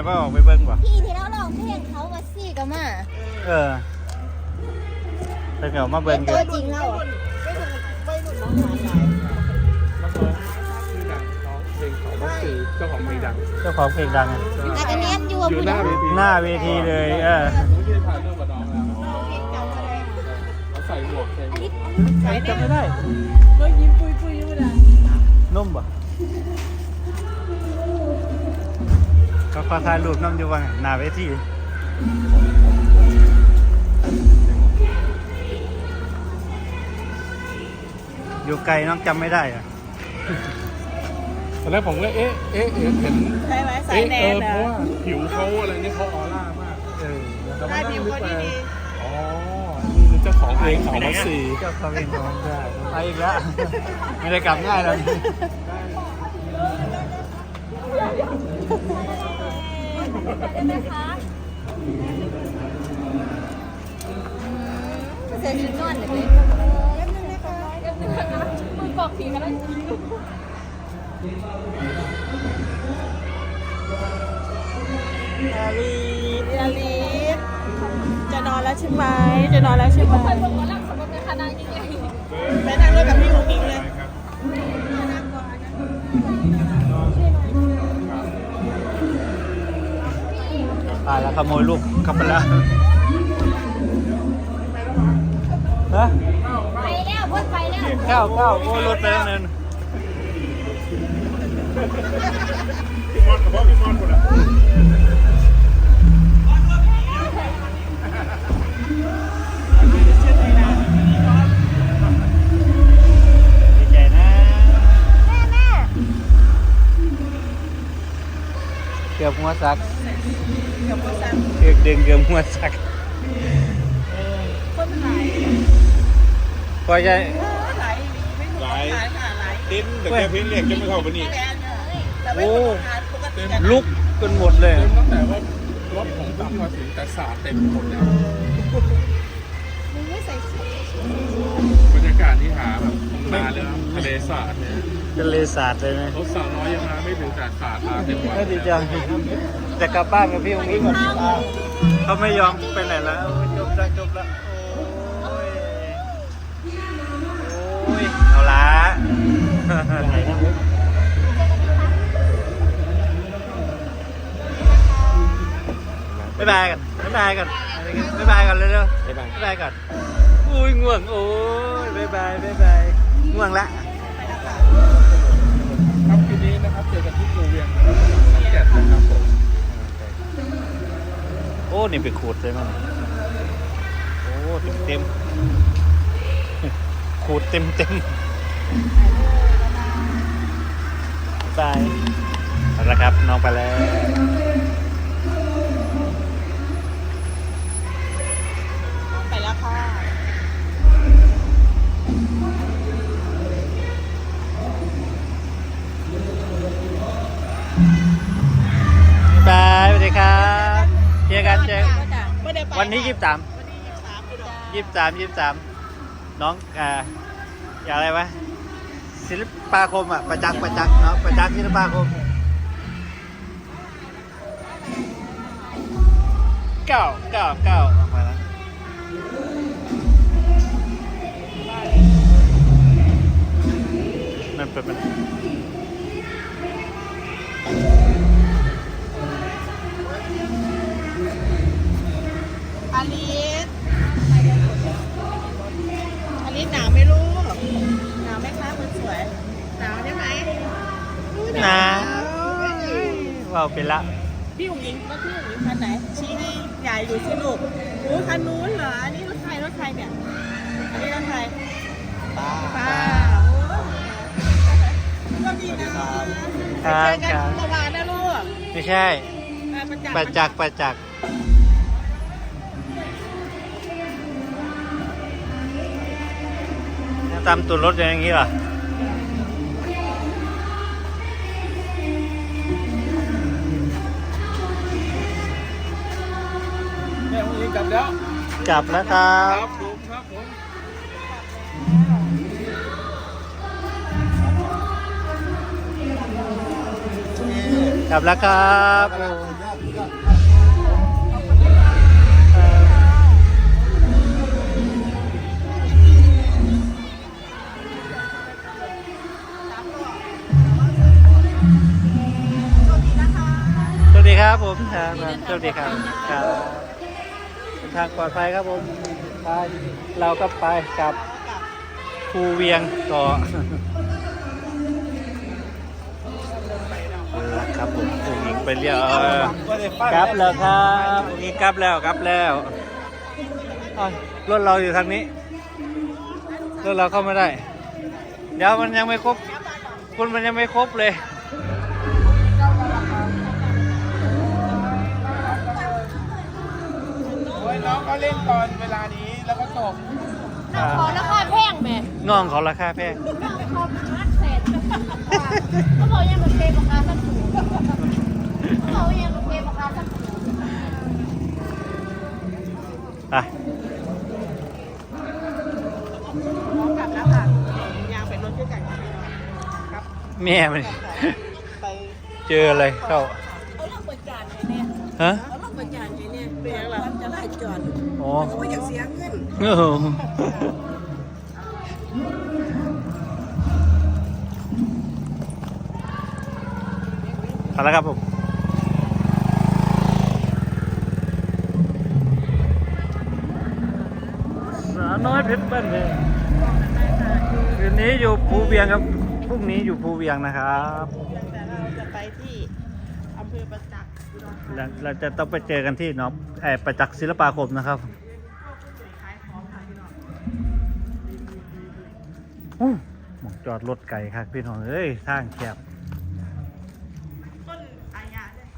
อยว่าออกไปเบิ่งบ่พี่ที่เราลองเพลงเขามาซี่ก็มาเออไปเก่ามาเบิ่งอตัยู่วจริงเราอะนักร้องชื่อดังน้องเพลงของก็คือเจ้าของเพลงดังเจ้าของเพลงดังอะแต่กันเนียอยู่อยู่หน้าเวทีหน้าเวทีเลย เออผมที่ถ่ายรูปกับน้องแล้วเขาใส่หมวกใส่หมวก จำไม่ได้ยิ้มปุยปุยอยู่นะนุ่มบ่ ก็ขอถ่ายรูปน้ำอยู่ว่าหน้าเวทีอยู่ไกลน้องจำไม่ได้อะตอนแรกผมก็เอ๊ะเอ๊ะเอ๊ะเห็นใช่ไหมสายเอ๊ะแนเอนอนะเพราะว่าผิวเขาอะไรนี่เขาออร่ามากเออแต่ได้ว่านั่ผิงวนึกเขาไปดี อ๋อนี่คือเจ้าของเพลงเขามาสีเจ้าของเพลงของได้ไปอีกแล้ว ไม่ได้กลับง่ายแล้ว เสื้อชุดนอนเลยมือบอกทีกันแล้วอาลีเรียลิสจะนอนแล้วใช่ไหม จะนอนแล้วใช่ไหมไปนั่งรถกับพี่หงอิงเลย ตายแล้วขโมยลูกกลับไปแล้วฮะไปแล้วพ้นไปแล้วเก้าเก้าโอ้ยรถไปแล้วนั่นพี่มอนกับพ่อพี่มอนหมดอะดีใจนะแม่แม่เกือบหัวสักกับ คนสั่งเดึงเกือบหัวสักคนขายพอใจขายไม่ถูกขายค่ะหลายติ้นแต่แกเพี้ยนเรียกจะไม่เข้าไปนี่โอ้ลุกกันหมดเลยตั้งแต่ว่ารถผมตับมาษีแต่สาเต็มหมดเลย มึงไม่ใส่ชุดบรรยากาศที่หาแบบมาเลยนะทะเลสาดเนี่ยเป็นเลสาดเลยนะรถสาวน้อยยังมาไม่ถึงแต่สาดมาเต็มวันก็ดีจังจะกลับบ้านกับพี่องค์นี้ก่อนเขาไม่ยอมไปไหนแล้วโอ้ยจบแล้วจบแล้วโอ้ยโอ้ยเอาละบ๊ายบายกันบ๊ายบายกัน บ๊ายบายกันเร็วๆบ๊ายบาย บ๊ายบายกันอุ้ยง่วงโอ้ยบ๊ายบายบ๊ายบายง่วงละครับคืนนี้นะครับเจอกันที่โรงเรียนนะครับสังเกตนะครับผมโอ้ นี่ไปขูดเลยมั้งโอ้เต็มเต็มๆขูดเต็มเต็มบายเอาละครับ น้องไปแล้ว วันนี้ยี่สิบสามวันนี้ยี่สิบสามอุดรยี่สิบสามยี่สิบสามน้องอ่าอย่างอะไรวะศิลปาคมอะประจักษ์ประจักษ์เนาะประจักษ์ศิลปาคมเก้าเก้าเก้าออกมาแล้วมันเป็นมัน หนาวไหมคะคนสวย หนาวใช่ไหมนะว้าวเป็นละ พี่อุ๋งยิงก็พี่อุ๋งยิงคันไหน ชี้นี่ใหญ่อยู่สิลูกโอ้คันนู้นเหรอ อันนี้รถใครรถใครเนี่ย อันนี้รถใครป้าป้าโอ้ก็ดีนะคเจรับอกันครับเมื่อวานนะลูก ไม่ใช่เออประจักษ์ประจักษ์ ตามตัวรถอย่างนี้เหรอแม่ผมยิงกลับแล้วกลับแล้วครับครับ ผมครับผมกลับแล้วครับโอ้ ครับผมทางสวัสดีครับครับเดินทางปลอดภัยครับผมไปเราก็ไปกับภูเวียงต่อแล้วครับผมผู้หญิงไปเรียกเออกลับแล้วครับผู้หญิงกลับแล้วกลับแล้วรถเราอยู่ทางนี้รถเราเข้าไม่ได้ เดี๋ยวมันยังไม่ครบ คุณมันยังไม่ครบเลย ยน้องเขาเล่นตอนเวลานี้แล้วก็ตกน้องขอราคาแพงแม่น้องเขาราคาแพงน้องขอพันแสนเขาบอกยังมันเพย์ราคาสักถูกเขาบอกยังมันเพย์ราคาสักถูกไปน้องกลับแล้วค่ะยางเป็นรถด้วยกันครับแม่มันไปเจออะไรเข้าเอาล่องประจานไงเนี่ยฮะเอาล่องประจานไงเนี่ยเป็นยังไงจะไล่จอดอ๋อเขาไม่อยากเสียเงินโอ้โหเอาละครับผมสาวน้อยเพชรบ้านเพงคืนนี้อยู่ภูเวียงครับ พรุ่งนี้อยู่ภูเวียงนะครับ แต่เราจะไปที่อำเภอ ประจักษ์อุดรธาเราเราจะต้องไปเจอกันที่เนาะเออประจักษ์ศิลปาคมนะครับขายของค่ะพี่น้องอู้หมองจอดรถไก่ครับพี่น้องเอ้ยทางแคบต้นอายาด้วย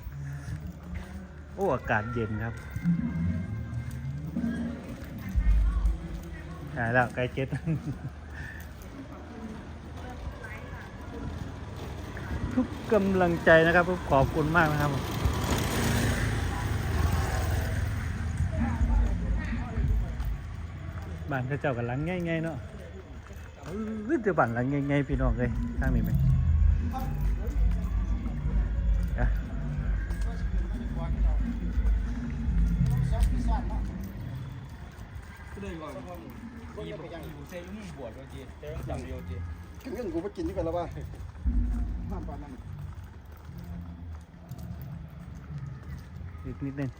โอ้อากาศเย็นครับใช่แล้วไก่เจ็ด ทุกกำลังใจนะครับขอบคุณมากนะครับบ้านเขาเจ้ากันหลังง่ายๆเนาะเออจะบ้านหลังง่ายๆพี่น้องเลยทางนี้ไหมอะก็เลยก่อนมีบมีเซยุ่งบวชโอจีเซยุ่งจังเดียวจีกินเงินกูไปกินที่กันแล้วว่า น้ำปลานั่นอีกนิดนึง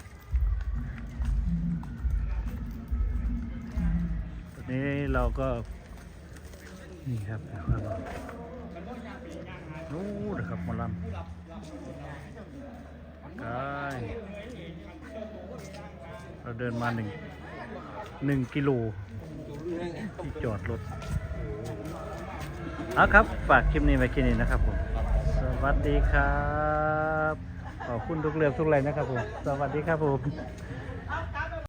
ตอนนี้เราก็ นี่ครับนู้นะครับมอลำกายเราเดินมาหนึ่งหนึ่งกิโลที่จอดรถเอาครับ ฝากคลิปนี้ไว้แค่นี้นะครับผม วัสดีครับ ขอบคุณทุกเรื่องทุกแรงนะครับผม สวัสดีครับผม